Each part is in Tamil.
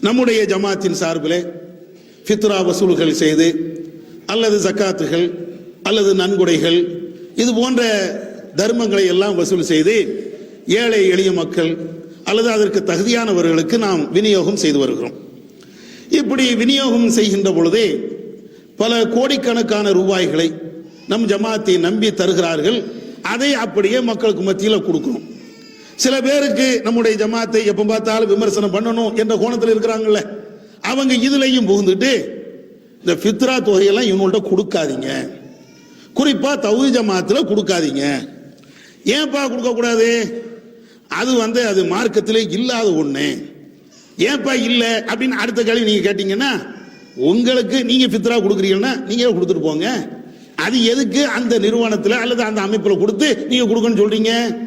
நம்முடைய ஜமாத்தின் சார்பில் ஃபித்ரா வசூல்கள் செய்து அல்லது ஜக்காத்துகள் அல்லது நன்கொடைகள் இது போன்ற தர்மங்களை எல்லாம் வசூல் செய்து ஏழை எளிய மக்கள் அல்லது அதற்கு தகுதியானவர்களுக்கு நாம் விநியோகம் செய்து வருகிறோம். இப்படி விநியோகம் செய்கின்ற பொழுது பல கோடிக்கணக்கான ரூபாய்களை நம் ஜமாத்தை நம்பி தருகிறார்கள். அதை அப்படியே மக்களுக்கு மத்தியில் கொடுக்கணும். சில பேருக்கு நம்முடைய ஜமாத்தை எப்போ பார்த்தாலும் விமர்சனம் பண்ணணும் என்ற கோணத்தில் இருக்கிறாங்கல்ல. அவங்க இதுலையும் புகுந்துட்டு இந்த ஃபித்ரா தொகையெல்லாம் இவங்கள்ட்ட கொடுக்காதீங்க. குறிப்பா தௌஹீத் ஜமாத்தில் கொடுக்காதீங்க. ஏன்பா கொடுக்கக்கூடாது? அது வந்து அது மார்க்கத்திலே இல்லாத ஒண்ணு. ஏன்பா இல்லை? அப்படின்னு அடுத்த கேள்வி நீங்க கேட்டீங்கன்னா உங்களுக்கு நீங்க ஃபித்ரா கொடுக்குறீங்கன்னா நீங்க கொடுத்துட்டு போங்க. அது எதுக்கு அந்த நிறுவனத்தில் அல்லது அந்த அமைப்பில் கொடுத்து நீங்க கொடுக்கணும்னு சொல்றீங்க?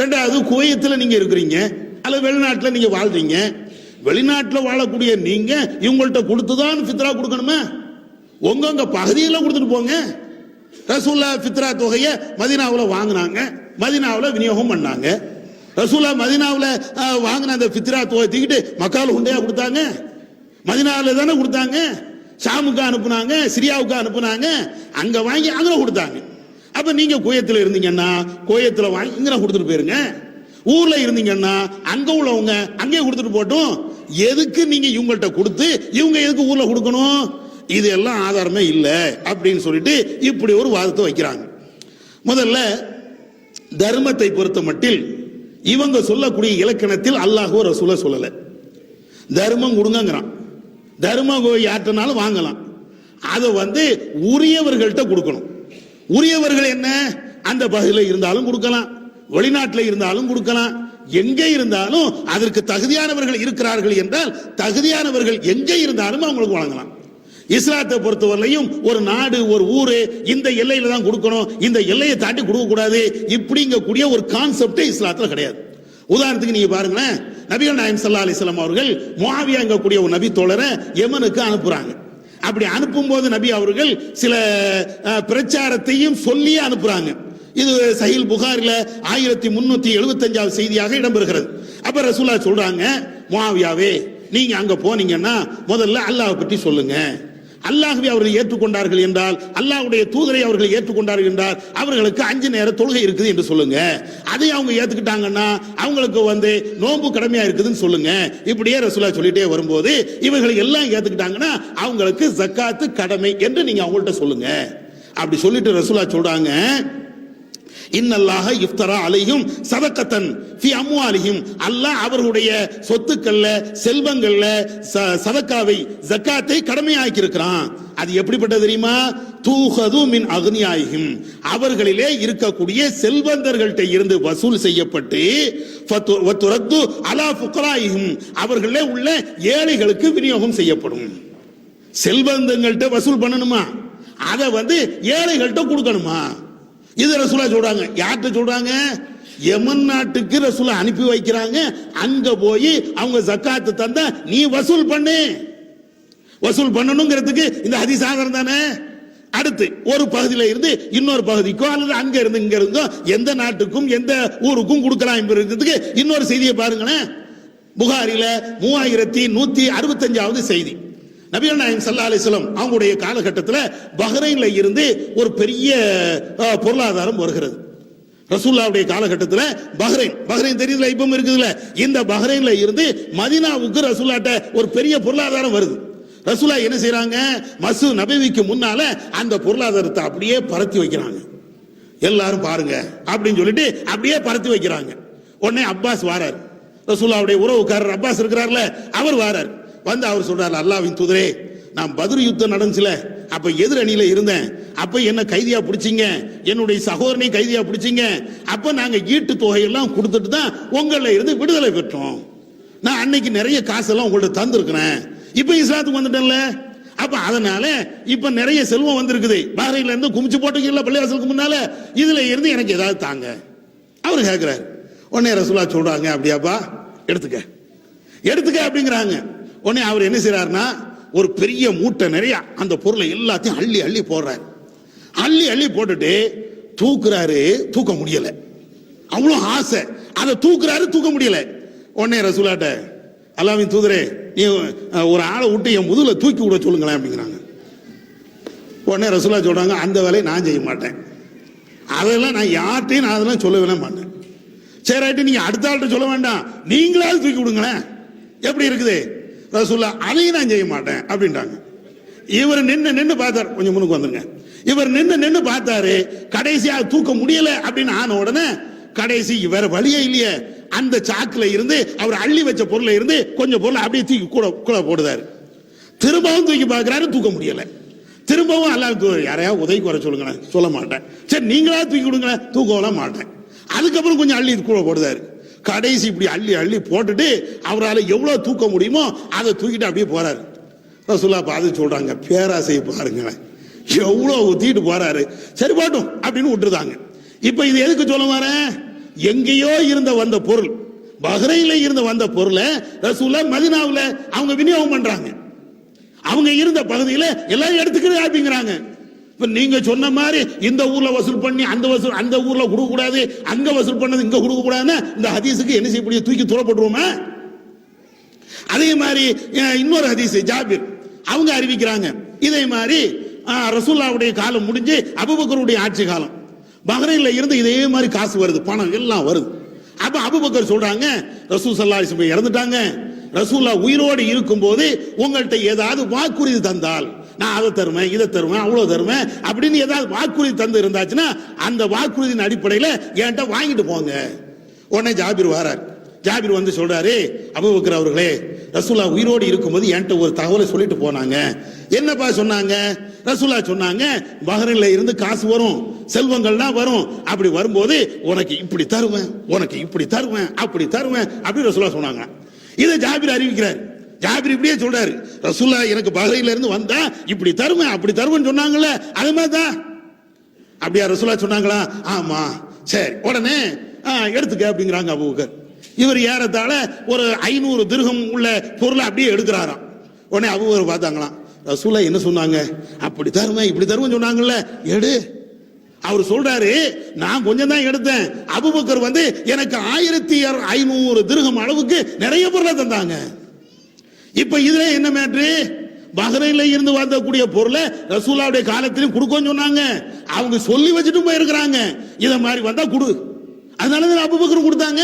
ரெண்டாவது குவைத்தில் நீங்க இருக்கிறீங்க அல்லது வெளிநாட்டில் நீங்க வாழ்றீங்க. வெளிநாட்டில் வாழக்கூடிய நீங்க இவங்கள்ட்ட கொடுத்து தான் ஃபித்ரா கொடுக்கணுமா. உங்கங்க பகுதியில் கொடுத்துட்டு போங்க. ரசூல்லா ஃபித்ரா தொகையை மதினாவில் வாங்கினாங்க. மதினாவில் விநியோகம் பண்ணாங்க. ரசூல்லா மதினாவில் வாங்கின அந்த ஃபித்ரா தொகை தூக்கிட்டு மக்கால் உண்டையாக கொடுத்தாங்க. மதினாவில் தானே கொடுத்தாங்க. ஷாமுக்கு அனுப்புனாங்க சிரியாவுக்கு அனுப்புனாங்க. அங்கே வாங்கி அங்கே கொடுத்தாங்க. அப்ப நீங்க கோயத்தில் இருந்தீங்கன்னா கோயத்தில் வாங்கி இங்கே கொடுத்துட்டு போயிருங்க. ஊர்ல இருந்தீங்கன்னா அங்க உள்ளவங்க அங்கேயே கொடுத்துட்டு போட்டும். எதுக்கு நீங்க இவங்கள்ட்ட கொடுத்து இவங்க எதுக்கு ஊர்ல கொடுக்கணும்? இது எல்லாம் ஆதாரமே இல்லை அப்படின்னு சொல்லிட்டு இப்படி ஒரு வாதத்தை வைக்கிறாங்க. முதல்ல தர்மத்தை பொறுத்த மட்டில் இவங்க சொல்லக்கூடிய இலக்கணத்தில் அல்லாஹோ ரசூல சொல்லல. தர்மம் கொடுங்கங்கிறான். தர்மம் யார்ட்டனாலும் வாங்கலாம். அதை வந்து உரியவர்கள்ட்ட கொடுக்கணும். உரியவர்கள் என்ன? அந்த பகுதியில் இருந்தாலும் கொடுக்கலாம். வெளிநாட்டில் இருந்தாலும் கொடுக்கலாம். எங்கே இருந்தாலும் அதற்கு தகுதியானவர்கள் இருக்கிறார்கள் என்றால் தகுதியானவர்கள் எங்கே இருந்தாலும் அவங்களுக்கு வழங்கலாம். இஸ்லாத்தை பொறுத்தவரையிலையும் ஒரு நாடு ஒரு ஊரு இந்த எல்லையில தான் கொடுக்கணும். இந்த எல்லையை தாண்டி கொடுக்க கூடாது இப்படிங்கக்கூடிய ஒரு கான்செப்டே இஸ்லாத்துல கிடையாது. உதாரணத்துக்கு நீங்க பாருங்களேன். நபிகள் நாயம் சல்லா அலிஸ்லாம் அவர்கள் முஆவியா கூடிய ஒரு நபி தோழரை யமனுக்கு அனுப்புறாங்க. அப்படி அனுப்பும் போது நபி அவர்கள் சில பிரச்சாரத்தையும் சொல்லியே அனுப்புறாங்க. இது சஹில் புகாரில் ஆயிரத்தி முன்னூத்தி எழுபத்தஞ்சாவது செய்தியாக இடம்பெறுகிறது. அப்ப ரசூலா சொல்றாங்க மாவியாவே நீங்க அங்க போனீங்கன்னா முதல்ல அல்லாஹ் பற்றி சொல்லுங்க. அல்லாஹுவை அவர்கள் ஏற்றுக்கொண்டார்கள் என்றால் அல்லாஹுடைய தூதரை அவர்கள் ஏற்றுக்கொண்டார்கள் என்றால் அவர்களுக்கு அஞ்சு நேர தொழுகை இருக்குது என்று சொல்லுங்க. அதை அவங்க ஏத்துக்கிட்டாங்கன்னா அவங்களுக்கு வந்து நோன்பு கடமையா இருக்குதுன்னு சொல்லுங்க. இப்படியே ரசூலா சொல்லிட்டே வரும்போது இவர்களை எல்லாம் ஏத்துக்கிட்டாங்கன்னா அவங்களுக்கு ஜக்காத்து கடமை என்று நீங்க அவங்கள்ட்ட சொல்லுங்க. அப்படி சொல்லிட்டு ரசூலா சொல்றாங்க இன்னல்லாக இஃப்தரா அலையும் சதக்கத்தன் ஃபி அம்வாலிஹிம். அல்லாஹ் அவர்களுடைய சொத்துக்கள்ல செல்வங்கள்ல ச- சதக்காவை ஜக்காத்தை கடமையாக்கி இருக்கிறான் அது எப்படிப்பட்டது தெரியுமா? தூஹது மின் அக்னியாயும் அவர்களிலே இருக்கக்கூடிய செல்வந்தர்கள்ட்ட இருந்து வசூல் செய்யப்பட்டு ஃபத்து- அலா புக்கராயும் அவர்களே உள்ள ஏழைகளுக்கு விநியோகம் செய்யப்படும். செல்வந்தங்கள்ட்ட வசூல் பண்ணணுமா? அதை வந்து ஏழைகள்கிட்ட கொடுக்கணுமா? இது ரசூலா சொல்றாங்க. யார்கிட்ட சொல்றாங்க? எமன் நாட்டுக்கு ரசூலா அனுப்பி வைக்கிறாங்க. அங்க போய் அவங்க ஜக்காத்து தந்த நீ வசூல் பண்ணு. வசூல் பண்ணணுங்கிறதுக்கு இந்த ஹதிசாகரம் தானே? அடுத்து ஒரு பகுதியில இருந்து இன்னொரு பகுதிக்கோ அல்லது அங்க இருந்து இங்க இருந்தோ எந்த நாட்டுக்கும் எந்த ஊருக்கும் கொடுக்கலாம் என்பதுக்கு இன்னொரு செய்தியை பாருங்களேன். புகாரில மூவாயிரத்தி நூத்தி அறுபத்தஞ்சாவது செய்தி. நபிகள் நாயகம் சல்லா அலிஸ்லம் அவங்களுடைய காலகட்டத்தில் பஹ்ரைனில் இருந்து ஒரு பெரிய பொருளாதாரம் வருகிறது. ரசூல்லாவுடைய காலகட்டத்தில் பஹ்ரைன் பஹ்ரைன் தெரியுதுல இப்பவும் இருக்குதுல்ல இந்த பஹ்ரைன்ல இருந்து மதினாவுக்கு ரசூல்லாட்ட ஒரு பெரிய பொருளாதாரம் வருது. ரசூலா என்ன செய்யறாங்க மசூ நபிவிக்கு முன்னால அந்த பொருளாதாரத்தை அப்படியே பரத்தி வைக்கிறாங்க. எல்லாரும் பாருங்க அப்படின்னு சொல்லிட்டு அப்படியே பரத்தி வைக்கிறாங்க. உடனே அப்பாஸ் வாரார். ரசூல்லாவுடைய உறவுக்காரர் அப்பாஸ் இருக்கிறார்ல அவர் வாரார். வந்து அவர் சொல்றாரு அல்லாவின் தூதரே நான் பதில் யுத்தம் நடந்துச்சுல அப்ப எதிரணியில இருந்தேன். அப்ப என்ன கைதியா பிடிச்சிங்க என்னுடைய சகோதரனை கைதியா பிடிச்சிங்க. அப்ப நாங்க ஈட்டு தொகையெல்லாம் கொடுத்துட்டு தான் உங்களில் இருந்து விடுதலை பெற்றோம். நான் அன்னைக்கு நிறைய காசெல்லாம் உங்கள்ட்ட தந்திருக்கிறேன். இப்ப இஸ்லாத்துக்கு வந்துட்டேன்ல. அப்ப அதனால இப்ப நிறைய செல்வம் வந்திருக்குது. பாறையில இருந்து குமிச்சு போட்டுக்கல பள்ளிவாசலுக்கு முன்னால. இதுல இருந்து எனக்கு ஏதாவது தாங்க. அவர் கேட்கிறாரு உடனே ரசூலா சொல்றாங்க அப்படியாப்பா எடுத்துக்க. எடுத்துக்க அப்படிங்கிறாங்க. உடனே அவர் என்ன செய்றாருன்னா ஒரு பெரிய மூட்டை நிறைய அந்த பொருளை எல்லாத்தையும் அள்ளி அள்ளி போடுறாரு. அள்ளி அள்ளி போட்டுட்டு தூக்குறாரு தூக்க முடியல. அவ்வளோ ஆசை. அதை தூக்குறாரு தூக்க முடியல. உடனே ரசூலாட்ட அல்லாவின் தூதரே நீ ஒரு ஆளை விட்டு என் முதுகுல தூக்கி விட சொல்லுங்களேன் அப்படிங்கிறாங்க. உடனே ரசூலா சொல்றாங்க அந்த வேலையை நான் செய்ய மாட்டேன். அதெல்லாம் நான் யார்ட்டையும் நான் அதெல்லாம் சொல்லவே மாட்டேன். சரி ரைட்டு நீங்க அடுத்த ஆள்கிட்ட சொல்ல வேண்டாம். நீங்களாவது தூக்கி விடுங்களேன். எப்படி இருக்குது? ரசூல்லா அதையும் நான் செய்ய மாட்டேன் அப்படின்ட்டாங்க இவர் நின்று நின்று பார்த்தார். கொஞ்சம் முன்னுக்கு வந்துருங்க. இவர் நின்று நின்று பார்த்தாரு. கடைசியாக தூக்க முடியல அப்படின்னு ஆன உடனே கடைசி வேற வழியே இல்லையே. அந்த சாக்குல இருந்து அவர் அள்ளி வச்ச பொருளை இருந்து கொஞ்சம் பொருளை அப்படியே தூக்கி கூட கூட போடுதாரு. திரும்பவும் தூக்கி பார்க்குறாரு தூக்க முடியல. திரும்பவும் அல்லா தூ- யாரையாவது உதவி குறை சொல்லுங்களேன் சொல்ல மாட்டேன். சரி நீங்களா தூக்கி கொடுங்களேன் தூக்கலாம் மாட்டேன். அதுக்கப்புறம் கொஞ்சம் அள்ளி கூட போடுதாரு. கடைசி இப்படி அள்ளி அள்ளி போட்டுட்டு அவரால் எவ்வளோ தூக்க முடியுமோ அதை தூக்கிட்டு அப்படியே போறாரு. ரசூல்லா பார்த்து சொல்றாங்க பேராசையை பாருங்களேன். எவ்வளோ ஊத்திட்டு போறாரு. சரி பாட்டும் அப்படின்னு விட்டுருதாங்க இப்போ இது எதுக்கு சொல்ல வரேன்? எங்கேயோ இருந்த வந்த பொருள் பஹ்ரைன்ல இருந்து வந்த பொருளை ரசூல்லா மதினாவில் அவங்க விநியோகம் பண்றாங்க. அவங்க இருந்த பகுதியில் எல்லாரும் எடுத்துக்கிறது அப்படிங்கிறாங்க இப்ப நீங்க சொன்ன மாதிரி இந்த ஊர்ல வசூல் பண்ணி அந்த வசூல் அந்த ஊர்ல கொடுக்க கூடாது அங்க வசூல் பண்ணது இங்க கொடுக்க கூடாதுன்னா இந்த ஹதீஸுக்கு என்ன செய்ய தூக்கி தூரப்பட்டுருவோமா? அதே மாதிரி இன்னொரு ஹதீஸ் ஜாபிர். அவங்க அறிவிக்கிறாங்க. இதே மாதிரி ரசூல்லாவுடைய காலம் முடிஞ்சு அபுபக்கருடைய ஆட்சி காலம். பஹ்ரைன்ல இருந்து இதே மாதிரி காசு வருது பணம் எல்லாம் வருது. அப்ப அபுபக்கர் சொல்றாங்க ரசூல் சல்லா இறந்துட்டாங்க. ரசூல்லா உயிரோடு இருக்கும்போது உங்கள்கிட்ட ஏதாவது வாக்குறுதி தந்தால் நான் அதை தருவேன் இதை தருவேன் அவ்வளோ தருவேன் அப்படின்னு ஏதாவது வாக்குறுதி தந்து இருந்தாச்சுன்னா அந்த வாக்குறுதியின் அடிப்படையில் என்கிட்ட வாங்கிட்டு போங்க. உடனே ஜாபிர் வரார். ஜாபிர் வந்து சொல்றாரு அபுபக்கர் அவர்களே ரசூலா உயிரோடு இருக்கும்போது என்கிட்ட ஒரு தகவலை சொல்லிட்டு போனாங்க. என்னப்பா சொன்னாங்க? ரசூலா சொன்னாங்க பஹ்ரைன்ல இருந்து காசு வரும் செல்வங்கள்லாம் வரும். அப்படி வரும்போது உனக்கு இப்படி தருவேன் உனக்கு இப்படி தருவேன் அப்படி தருவேன் அப்படி ரசூலா சொன்னாங்க. இதை ஜாபிர் அறிவிக்கிறார். ஜாபிர் இப்படியே சொல்றாரு. ரசுல்லா எனக்கு பஹ்ரைன்ல இருந்து வந்தா இப்படி தருவேன் அப்படி தருவேன்னு சொன்னாங்கல்ல அது மாதிரி தான் அப்படியா ரசுல்லா சொன்னாங்களா? ஆமா. சரி உடனே ஆ, எடுத்துக்க அப்படிங்கிறாங்க அபூபக்கர். இவர் ஏறத்தாழ ஒரு ஐநூறு திருகம் உள்ள பொருளை அப்படியே எடுக்கிறாராம். உடனே அபூபக்கர் பார்த்தாங்களாம் ரசூலா என்ன சொன்னாங்க? அப்படி தருவேன் இப்படி தருவேன் சொன்னாங்கல்ல எடு. அவர் சொல்றாரு நான் கொஞ்சம் தான் எடுத்தேன். அபுபக்கர் வந்து எனக்கு ஆயிரத்தி ஐநூறு திருகம் அளவுக்கு நிறைய பொருளை தந்தாங்க. இப்ப இதுல என்ன மேட்ரு பஹ்ரைன்ல இருந்து வந்தக்கூடிய பொருளை ரசூலாவுடைய காலத்திலும் கொடுக்கோன்னு சொன்னாங்க. அவங்க சொல்லி வச்சுட்டு போயிருக்கிறாங்க. இத மாதிரி வந்தா கொடு. அதனால தான் அபுபக்கர் கொடுத்தாங்க.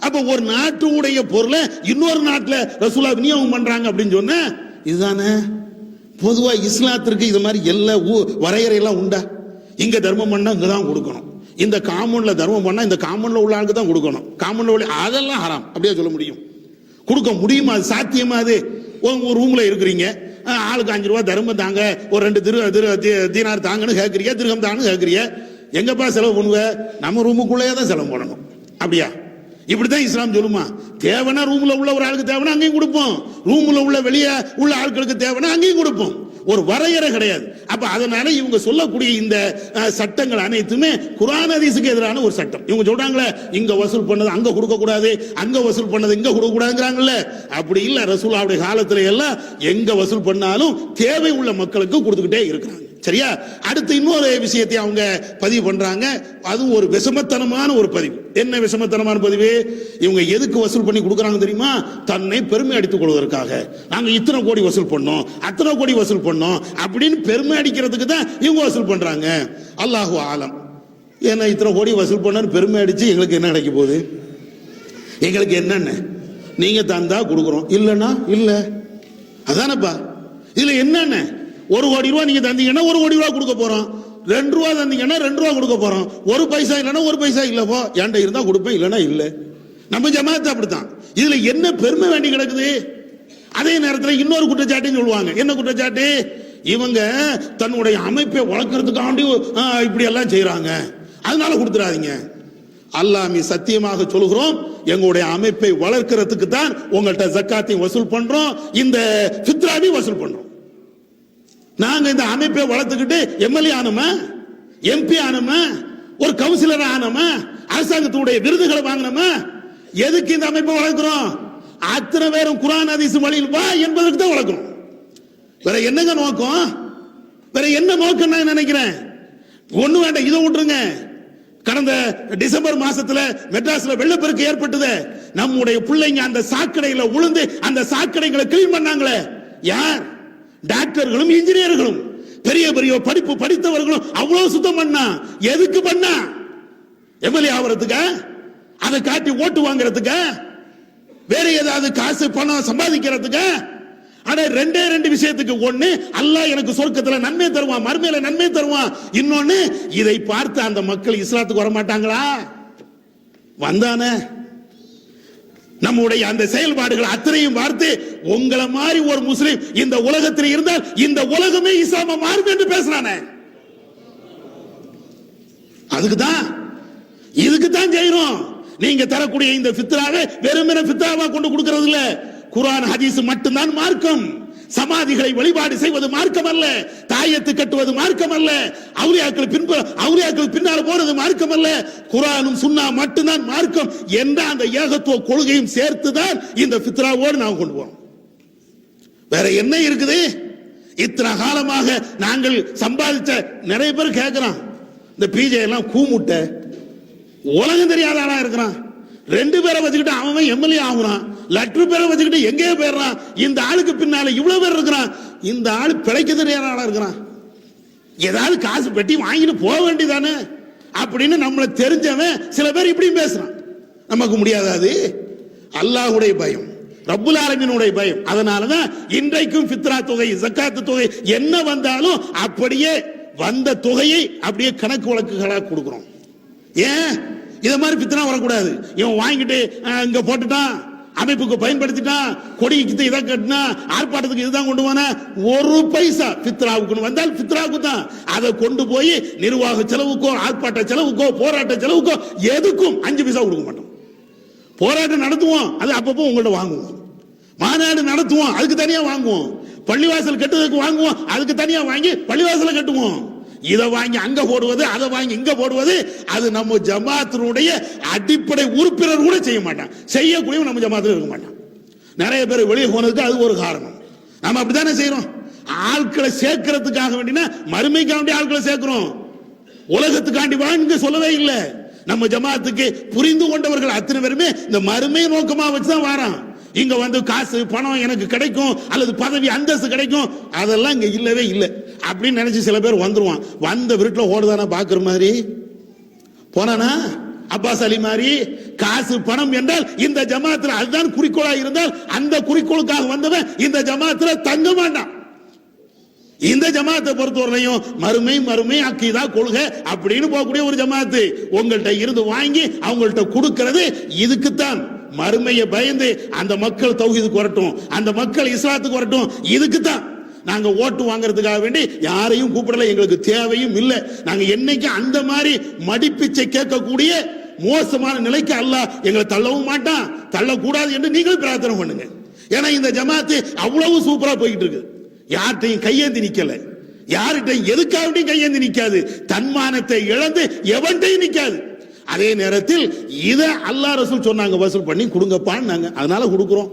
அப்ப ஒரு நாட்டுடைய பொருளை இன்னொரு நாட்டுல ரசூலா விநியோகம் பண்றாங்க அப்படின்னு சொன்ன இதுதானே? பொதுவா இஸ்லாத்திற்கு இது மாதிரி எல்லா ஊ- வரையறை எல்லாம் உண்டா? இங்க தர்மம் பண்ணா இங்க தான் கொடுக்கணும். இந்த காமன்ல தர்மம் பண்ணா இந்த காமன்ல உள்ள ஆளுக்கு தான் கொடுக்கணும். காமன்ல உள்ள அதெல்லாம் ஹராம். அப்படியே சொல்ல முடியும். கொடுக்க முடியுமா? அது சாத்தியமா அது? ஒரு ரூம்ல இருக்கிறீங்க. ஆளுக்கு அஞ்சு ரூபா தர்மம் தாங்க. ஒரு ரெண்டு திரு திரு தி- தீனார் தாங்கன்னு கேட்குறீங்க திருகம் தாங்கன்னு கேட்கறீங்க எங்கப்பா செலவு பண்ணுவ? நம்ம ரூமுக்குள்ளேயே தான் செலவு பண்ணணும். அப்படியா? இப்படிதான் இஸ்லாம் சொல்லுமா. தேவைன்னா ரூம்ல உள்ள ஒரு ஆளுக்கு தேவைன்னா அங்கேயும் கொடுப்போம். ரூம்ல உள்ள வெளியே உள்ள ஆட்களுக்கு தேவைன்னா அங்கேயும் கொடுப்போம். ஒரு வரையறை கிடையாது. அப்ப அதனால இவங்க சொல்லக்கூடிய இந்த சட்டங்கள் அனைத்துமே குரான் அதிசுக்கு எதிரான ஒரு சட்டம். இவங்க சொல்றாங்களே இங்க வசூல் பண்ணது அங்க கொடுக்க கூடாது அங்க வசூல் பண்ணது இங்க கொடுக்க கூடாதுங்கிறாங்கல்ல அப்படி இல்ல ரசூலாவுடைய காலத்துல எல்லாம் எங்க வசூல் பண்ணாலும் தேவை உள்ள மக்களுக்கு கொடுத்துக்கிட்டே இருக்கிறாங்க. சரியா? அடுத்து இன்னொரு விஷயத்தை அவங்க பதிவு பண்றாங்க. அதுவும் ஒரு விஷமத்தனமான ஒரு பதிவு. என்ன விஷமத்தனமான பதிவு? இவங்க எதுக்கு வசூல் பண்ணி கொடுக்குறாங்க தெரியுமா? தன்னை பெருமை அடித்துக் கொள்வதற்காக. நாங்க இத்தனை கோடி வசூல் பண்ணோம். அத்தனை கோடி வசூல் பண்ணோம். அப்படின்னு பெருமை அடிக்கிறதுக்கு தான் இவங்க வசூல் பண்றாங்க. அல்லாஹு ஆலம். ஏன்னா இத்தனை கோடி வசூல் பண்ணு பெருமை அடிச்சு எங்களுக்கு என்ன கிடைக்க போகுது? எங்களுக்கு என்னென்ன? நீங்க தந்தா கொடுக்குறோம். இல்லைன்னா இல்லை. அதானப்பா. இதுல என்னென்ன? ஒரு கோடி ரூபா நீங்க தந்தீங்கன்னா ஒரு கோடி ரூபா கொடுக்க போறோம். ரெண்டு ரூபா தந்தீங்கன்னா ரெண்டு ரூபா கொடுக்க போறோம். ஒரு பைசா இல்லைன்னா ஒரு பைசா இல்லப்போ என்கிட்ட இருந்தா கொடுப்பேன் இல்லைன்னா இல்லை. நம்ம ஜமாத்து அப்படித்தான். இதுல என்ன பெருமை வேண்டி கிடக்குது? அதே நேரத்தில் இன்னொரு குற்றச்சாட்டுன்னு சொல்லுவாங்க. என்ன குற்றச்சாட்டு? இவங்க தன்னுடைய அமைப்பை வளர்க்கறதுக்காண்டி இப்படி எல்லாம் செய்யறாங்க அதனால கொடுத்துறாதீங்க அல்லாமி சத்தியமாக சொல்கிறோம் எங்களுடைய அமைப்பை வளர்க்கறதுக்கு தான் உங்கள்கிட்ட ஜக்காத்தையும் வசூல் பண்றோம் இந்த சித்ராவையும் வசூல் பண்றோம். நாங்க இந்த அமைப்பை வளர்த்துக்கிட்டு எம்எல்ஏ ஆனோமா? எம்பி ஆனோமா? ஒரு கவுன்சிலர் ஆனோமா? அரசாங்கத்துடைய விருதுகளை வாங்கினோமா? எதுக்கு இந்த அமைப்பை வளர்க்கிறோம்? அத்தனை பேரும் குரான் அதிசு வழியில் வா என்பதற்கு தான் வளர்க்கணும் வேற என்னங்க நோக்கம்? வேற என்ன நோக்கம் நான் நினைக்கிறேன்? ஒண்ணு வேண்டாம் இதை விட்டுருங்க. கடந்த டிசம்பர் மாசத்துல மெட்ராஸ்ல வெள்ளப்பெருக்கு ஏற்பட்டது. நம்முடைய பிள்ளைங்க அந்த சாக்கடையில உளுந்து அந்த சாக்கடைகளை கிளீன் பண்ணாங்களே. யார்? டாக்டர்களும் இன்ஜினியர்களும் பெரிய பெரிய படிப்பு படித்தவர்களும் அவ்வளவு சுத்தம் பண்ணா. எதுக்கு பண்ணா? எம்எல்ஏ ஆகிறதுக்கா அதை காட்டி ஓட்டு வாங்குறதுக்கா? வேற ஏதாவது காசு பணம் சம்பாதிக்கிறதுக்கா? ஆனா ரெண்டே ரெண்டு விஷயத்துக்கு ஒண்ணு அல்லாஹ் எனக்கு சொர்க்கத்துல நன்மை தருவான் மறுமையில நன்மை தருவான். இன்னொன்னு இதை பார்த்து அந்த மக்கள் இஸ்லாத்துக்கு வர மாட்டாங்களா வந்தானே. நம்முடைய அந்த செயல்பாடுகள் அத்தனையும் பார்த்து உங்களை மாதிரி ஒரு முஸ்லீம் இந்த உலகத்தில் இருந்தால் இந்த உலகமே இஸ்லாம மாறும் என்று பேசுறானே. அதுக்கு தான் இதுக்கு தான் செய்யறோம். நீங்க தரக்கூடிய இந்த பித்ராவை வெறுமனே பித்ராவா கொண்டு கொடுக்கறது இல்ல குரான் ஹதீஸ் மட்டும்தான் மார்க்கம். சமாதிகளை வழிபாடு செய்வது மார்க்கம் அல்ல தாயத்து கட்டுவது மார்க்கம் அல்ல அவுரியாக்கள் பின்ப அவுரியாக்கள் பின்னால் போறது மார்க்கம் அல்ல குரானும் சுன்னா மட்டும்தான் மார்க்கம் என்ற அந்த ஏகத்துவ கொள்கையும் சேர்த்து தான் இந்த பித்ராவோடு நாம் கொண்டு போறோம். வேற என்ன இருக்குது? இத்தனை காலமாக நாங்கள் சம்பாதிச்ச நிறைய பேர் கேட்கிறான் இந்த பிஜே எல்லாம் கூமுட்டை. உலகம் தெரியாத ஆளா இருக்கிறான். ரெண்டு பேரை வச்சுக்கிட்டு அவன் எம்எல்ஏ ஆகுறான். லட்டு பேரை வச்சுக்கிட்டு எங்கேயோ போயிடுறான். இந்த ஆளுக்கு பின்னால இவ்வளவு பேர் இருக்கிறான். இந்த ஆள் பிழைக்க தெரியாத ஆளா இருக்கிறான். ஏதாவது காசு பெட்டி வாங்கிட்டு போக வேண்டியதானே? அப்படின்னு நம்மளை தெரிஞ்சவன் சில பேர் இப்படியும் பேசுறான். நமக்கு முடியாது அது. அல்லாஹுடைய பயம். ரப்புல் ஆலமினுடைய பயம். அதனாலதான் இன்றைக்கும் பித்ரா தொகை ஜக்காத்து தொகை என்ன வந்தாலும் அப்படியே வந்த தொகையை அப்படியே கணக்கு வழக்குகளாக கொடுக்குறோம். ஏன்? இதை மாதிரி பித்தனா வரக்கூடாது. இவன் வாங்கிட்டு இங்க போட்டுட்டான். அமைப்புக்கு பயன்படுத்திட்டான் கொடிக்கு இதை கட்டினா ஆர்ப்பாட்டத்துக்கு இதுதான் கொண்டு போன ஒரு பைசா பித்ராவுக்கு வந்தால் பித்ராவுக்கு தான் அதை கொண்டு போய் நிர்வாக செலவுக்கோ ஆர்ப்பாட்ட செலவுக்கோ போராட்ட செலவுக்கோ எதுக்கும் அஞ்சு பைசா கொடுக்க மாட்டோம். போராட்டம் நடத்துவோம் அது அப்பப்போ உங்கள்ட்ட வாங்குவோம். மாநாடு நடத்துவோம் அதுக்கு தனியா வாங்குவோம். பள்ளிவாசல் கட்டுறதுக்கு வாங்குவோம் அதுக்கு தனியா வாங்கி பள்ளிவாசல கட்டுவோம். இதை வாங்கி அங்க போடுவது அதை வாங்கி இங்க போடுவது அது நம்ம ஜமாத்தினுடைய அடிப்படை உறுப்பினர் கூட செய்ய மாட்டான். செய்யக்கூடிய நம்ம ஜமாத்தில் இருக்க மாட்டான். நிறைய பேர் வெளியே போனதுக்கு அது ஒரு காரணம். நம்ம அப்படித்தானே செய்யறோம்? ஆட்களை சேர்க்கறதுக்காக வேண்டினா மறுமைக்காண்டி வேண்டிய ஆட்களை சேர்க்கிறோம். உலகத்துக்காண்டி வாங்க சொல்லவே இல்லை. நம்ம ஜமாத்துக்கு புரிந்து கொண்டவர்கள் அத்தனை பேருமே இந்த மறுமை நோக்கமா வச்சுதான் வாரான். இங்க வந்து காசு பணம் எனக்கு கிடைக்கும் அல்லது பதவி அந்தஸ்து கிடைக்கும். அதெல்லாம் இங்க இல்லவே இல்லை. அப்படின்னு நினைச்சு சில பேர் வந்துருவான். வந்த வீட்டுல ஓடுதானா பாக்குற மாதிரி? போனானா? அப்பாஸ் அலி மாதிரி? காசு பணம் என்றால் இந்த ஜமாத்துல அதுதான் குறிக்கோளா இருந்தால் அந்த குறிக்கோளுக்காக வந்தவன் இந்த ஜமாத்துல தங்க மாட்டான். இந்த ஜமாத்தை பொறுத்தவரையும் மறுமை மறுமை அக்கிதா கொள்கை அப்படின்னு போகக்கூடிய ஒரு ஜமாத்து. உங்கள்கிட்ட இருந்து வாங்கி அவங்கள்ட்ட கொடுக்கிறது இதுக்குத்தான். மறுமையை பயந்து அந்த மக்கள் தௌஹீதுக்கு வரட்டும் அந்த மக்கள் இஸ்லாத்துக்கு வரட்டும் இதுக்கு தான் நாங்க ஓட்டு வாங்குறதுக்காக வேண்டி யாரையும் கூப்பிடல எங்களுக்கு தேவையும் இல்லை. நாங்க என்னைக்கு அந்த மாதிரி மடிப்பிச்சை கேட்கக்கூடிய மோசமான நிலைக்கு அல்ல எங்களை தள்ளவும் மாட்டான் தள்ளக்கூடாது என்று நீங்களும் பிரார்த்தனை பண்ணுங்க. ஏன்னா இந்த ஜமாத்து அவ்வளவு சூப்பரா போய்கிட்டு இருக்கு. யார்கிட்டையும் கையேந்தி நிக்கல. யார்கிட்டையும் எதுக்காகட்டையும் கையேந்தி நிக்காது. தன்மானத்தை இழந்து எவன்கிட்டையும் நிக்காது. அதே நேரத்தில் இதை அல்லாஹ் ரசூல் சொன்னாங்க வசூல் பண்ணி கொடுங்கப்பான்னு நாங்கள் அதனால கொடுக்குறோம்.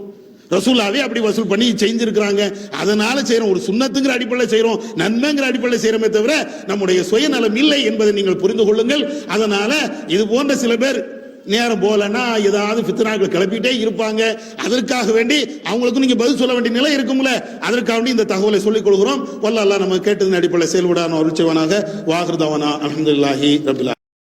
ரசூலாவே அப்படி வசூல் பண்ணி செஞ்சிருக்கிறாங்க. அதனால செய்யறோம் ஒரு சுண்ணத்துங்கிற அடிப்படையில் செய்யறோம் நன்மைங்கிற அடிப்படையில் செய்யறோமே தவிர நம்முடைய சுயநலம் இல்லை என்பதை நீங்கள் புரிந்து கொள்ளுங்கள். அதனால இது போன்ற சில பேர் நேரம் போலன்னா ஏதாவது பித்தனாக்கள் கிளப்பிட்டே இருப்பாங்க. அதற்காக வேண்டி அவங்களுக்கும் நீங்க பதில் சொல்ல வேண்டிய நிலை இருக்கும்ல. அதற்காக வேண்டி இந்த தகவலை சொல்லிக் கொள்கிறோம். வல்ல நம்ம கேட்டதன் அடிப்படையில் செயல்படான அருள்ச்சவனாக வாகிருதவனா அலமதுல்லாஹி ரபிலா